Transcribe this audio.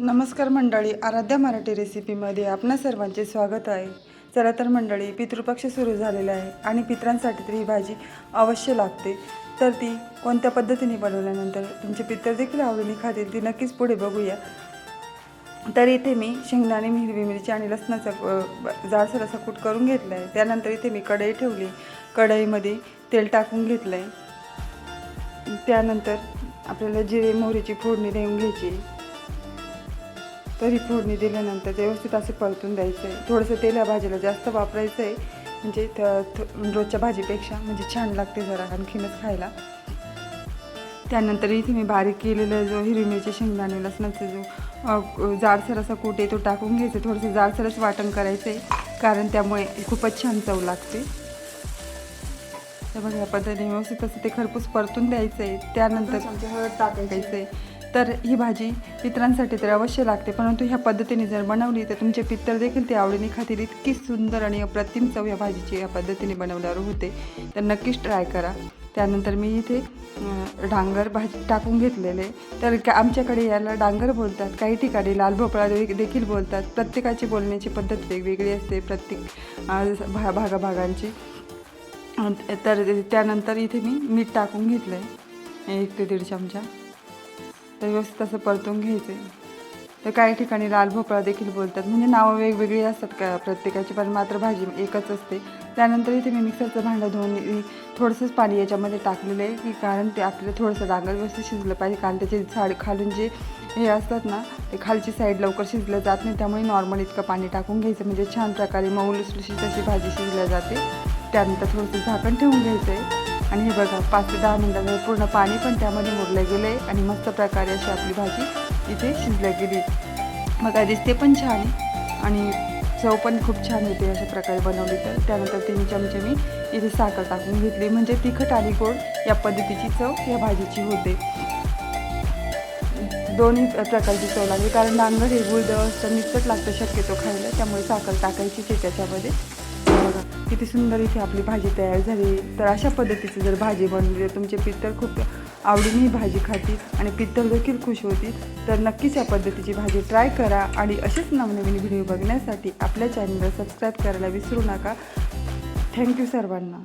नमस्कार मंडळी आराध्या मराठी रेसिपीमध्ये आपणा सर्वांचे स्वागत आहे. चला तर मंडळी पितृपक्ष सुरू झालेला आहे आणि पित्रांसाठी तर ही भाजी अवश्य लागते. तर ती कोणत्या पद्धतीने बनवल्यानंतर तुमचे पित्र देखील आवडीने खातील ती नक्कीच पुढे बघूया. तर इथे मी शेंगदाणे हिरवी मिरची आणि लसणाचा जाडसर असा कूट करून घेतला आहे त्यानंतर इथे मी कढई ठेवली. कढईमध्ये तेल टाकून घेतलं आहे त्यानंतर आपल्याला जिरे मोहरीची फोडणी देऊन घ्यायची. तरी फोडणी दिल्यानंतर व्यवस्थित असं परतून द्यायचं. आहे थोडंसं तेल या भाजीला जास्त वापरायचं आहे म्हणजे रोजच्या भाजीपेक्षा म्हणजे छान लागते जरा आणखीनच खायला. त्यानंतर इथे मी बारीक केलेलं जो हिरवी मिरची शेंगदाणे लसणाचा जो जाडसर असा कूट आहे तो टाकून घ्यायचं. थोडंसं जाडसरच वाटण करायचं आहे कारण त्यामुळे खूपच छान चव लागते. तर बघा पद्धतीने व्यवस्थित असं ते खरपूस परतून द्यायचं आहे त्यानंतर हळद टाकायचं. आहे तर ही भाजी पित्रांसाठी तर अवश्य लागते परंतु ह्या पद्धतीने जर बनवली तर तुमचे पित्तर देखील ते आवडीने खातील. इतकी सुंदर आणि अप्रतिम चव या भाजीची या पद्धतीने बनवल्यावर होते. तर नक्कीच ट्राय करा. त्यानंतर मी इथे डांगर भाजी टाकून घेतलेले. तर का आमच्याकडे याला डांगर बोलतात काही ठिकाणी लाल भोपळा दे- देखील बोलतात. प्रत्येकाची बोलण्याची पद्धत वेगवेगळी असते प्रत्येक भा भागाभागांची. तर त्यानंतर इथे मी मीठ टाकून घेतलं आहे एक ते दीड चमचा. तर व्यवस्थित असं परतून घ्यायचं आहे तर काही ठिकाणी लाल भोपळा देखील बोलतात. म्हणजे नावं वेगवेगळी असतात का प्रत्येकाची पण मात्र भाजी एकच असते. त्यानंतर इथे मी मिक्सरचं भांडं धुवून थोडंसंच पाणी याच्यामध्ये टाकलेलं आहे की कारण ते आपल्याला थोडंसं डांगर व्यवस्थित शिजलं पाहिजे. कारण त्याचे झाड खालून जे हे असतात ना ते खालची साईड लवकर शिजलं जात नाही. त्यामुळे नॉर्मल इतकं पाणी टाकून घ्यायचं. म्हणजे छान प्रकारे मऊ लुसलुशीत अशी भाजी शिजल्या जाते. त्यानंतर थोडंसं झाकण ठेवून घ्यायचं आहे आणि हे बघा पाच ते दहा मिनटामध्ये पूर्ण पाणी पण त्यामध्ये मुरलं गेलं आहे आणि मस्त प्रकारे अशी आपली भाजी इथे शिजल्या गेली. बघा दिसते पण छान आहे आणि चव पण खूप छान येते अशा प्रकारे बनवली तर. त्यानंतर तीन चमचे मी इथे साखर टाकून घेतली. म्हणजे तिखट आणि गोड या पद्धतीची चव या भाजीची होते. दोन्ही प्रकारची चव लागली कारण डांगर हे गुळ असतं मिक्सट लागतं शक्यतो खायला. त्यामुळे साखर टाकायचीच आहे त्याच्यामध्ये. किती सुंदर इथे आपली भाजी तयार झाली. तर अशा पद्धतीची जर भाजी बनवली तर तुमचे पित्तर खूप आवडीने ही भाजी खातील आणि पित्तर देखील खुश होतील. तर नक्कीच या पद्धतीची भाजी ट्राय करा आणि असेच नवनवीन व्हिडिओ बघण्यासाठी आपल्या चॅनलला सबस्क्राईब करायला विसरू नका. थँक्यू सर्वांना.